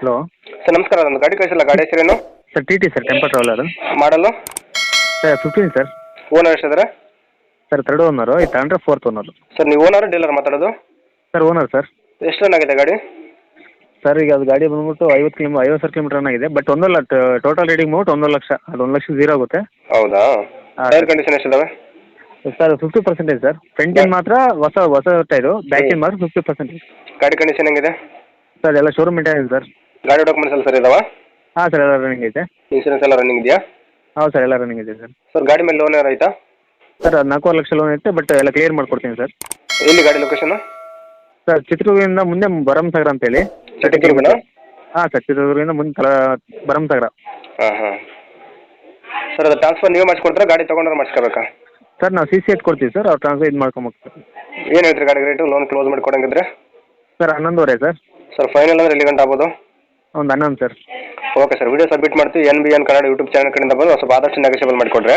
Hello. Sir ನಮಸ್ಕಾರ ಒಂದು ಗಾಡಿ ಕಳಿಸಲ್ಲ. ಗಾಡಿ ಹೆಸರೇನು? Sir T T sir tempo traveller ಮಾಡಲು? Sir fifteen sir. ಓನರ್ ಎಷ್ಟಿದ್ದಾರೆ? ಸರ್ ಥರ್ಡ್ ಓನರು ಇದು ತಗೊಂಡ್ರೆ ಫೋರ್ತ್ ಓನರು ಸರ್ ನೀವು ಓನರ್ ಡೀಲರ್ ಮಾತಾಡೋದು? Sir owner sir. ಎಷ್ಟು ರನ್ ಆಗಿದೆ ಗಾಡಿ? ಸರ್ ಈಗ ಅದು ಗಾಡಿ ಬಂದ್ಬಿಟ್ಟು ಐವತ್ತು ಕಿಲೋ ಐವತ್ತು ಸಾವಿರ ಕಿಲೋಮೀಟರ್ ರನ್ ಆಗಿದೆ. ಬಟ್ ಒಂದು ಲಕ್ಷ ಟೋಟಲ್ ರೇಟಿಂಗ್ ಬಂದ್ಬಿಟ್ಟು ಒಂದು ಲಕ್ಷ. ಅದು ಒಂದು ಲಕ್ಷ ಝೀರೋ ಆಗುತ್ತೆ. ಹೌದಾ? Air tyre condition ಎಷ್ಟಿದಾವೆ? Sir fifty percentage sir. ಫ್ರಂಟಿನ ಮಾತ್ರ ಹೊಸ ಹೊಸ ಟೈರು ಬ್ಯಾಕಿನ ಮಾತ್ರ ಫಿಫ್ಟಿ ಪರ್ಸೆಂಟೇಜ್ ಗಾಡಿ ಕಂಡೀಷನ್ ಹೆಂಗಿದೆ? ಸರ್ ಎಲ್ಲ ಶೋರೂಮ್ ಮೇಂಟೈನ್ ಇದೆ ಸರ್. ಗಾಡಿ ಡಾಕ್ಯುಮೆಂಟ್ಸ್ ಎಲ್ಲ ಸರಿ ಇದಾವಾ? ಹಾ ಸರ್ ಎಲ್ಲ ರನ್ನಿಂಗ್ ಐತೆ. ಇನ್ಶೂರೆನ್ಸ್ ಎಲ್ಲ ರನ್ನಿಂಗ್ ಇದೆಯಾ? ಹೌದು ಸರ್ ಎಲ್ಲ ರನ್ನಿಂಗ್ ಇದೆ ಸರ್ ಸರ್ ಗಾಡಿ ಮೇಲೆ ಲೋನ್ ಏನಾರು ಆಯ್ತಾ ಸರ್ ನಾಲ್ಕೂವರೆ ಲಕ್ಷ ಲೋನ್ ಐತೆ ಬಟ್ ಎಲ್ಲ ಕ್ಲಿಯರ್ ಮಾಡ್ಕೊಡ್ತೀನಿ ಸರ್ ಎಲ್ಲಿ ಗಾಡಿ ಲೊಕೇಶನ್ ಸರ್ ಚಿತ್ರದುರ್ಗದಿಂದ ಮುಂದೆ ಭರಮಸಾಗರ ಅಂತೇಳಿ ಚಿತ್ರದುರ್ಗನ ಹಾ ಸರ್ ಚಿತ್ರದುರ್ಗದಿಂದ ಮುಂದೆ ತಲ ಭರಮಸಾಗರ. ಹಾಂ ಹಾಂ. ಸರ್ ಅದು ಟ್ರಾನ್ಸ್ಫರ್ ನೀವೇ ಮಾಡಿಸ್ಕೊಡ್ತೀರಾ ಗಾಡಿ ತೊಗೊಂಡ್ರೆ ಮಾಡಿಸ್ಕೋಬೇಕಾ? ಸರ್ ನಾವು ಸಿ ಸಿ ಎಟ್ ಕೊಡ್ತೀವಿ ಸರ್ ಅವ್ರು ಟ್ರಾನ್ಸ್ಫರ್ ಇದು ಹೋಗ್ತೀವಿ ಏನು ಹೇಳ್ತೀರಿ ಗಾಡಿ ರೇಟು ಲೋನ್ ಕ್ಲೋಸ್ ಮಾಡಿ ಕೊಡಂಗಿದ್ರೆ ಸರ್ ಹನ್ನೊಂದುವರೆ ಸರ್ ಸರ್ ಫೈನಲ್ ಅಂದ್ರೆ ಎಲ್ಲಿ ಗಂಟೆ ಆಗ್ಬೋದು? ಒಂದು ಹನ್ನೊಂದು sir okay sir, video submit ಮಾಡ್ತೀವಿ. N B N Kannada YouTube channel ಕಡೆಯಿಂದ ಬಂದು ಸ್ವಲ್ಪ ಆದಷ್ಟು ನೆಗೋಷಿಯಬಲ್ ಮಾಡಿಕೊಡ್ರೆ.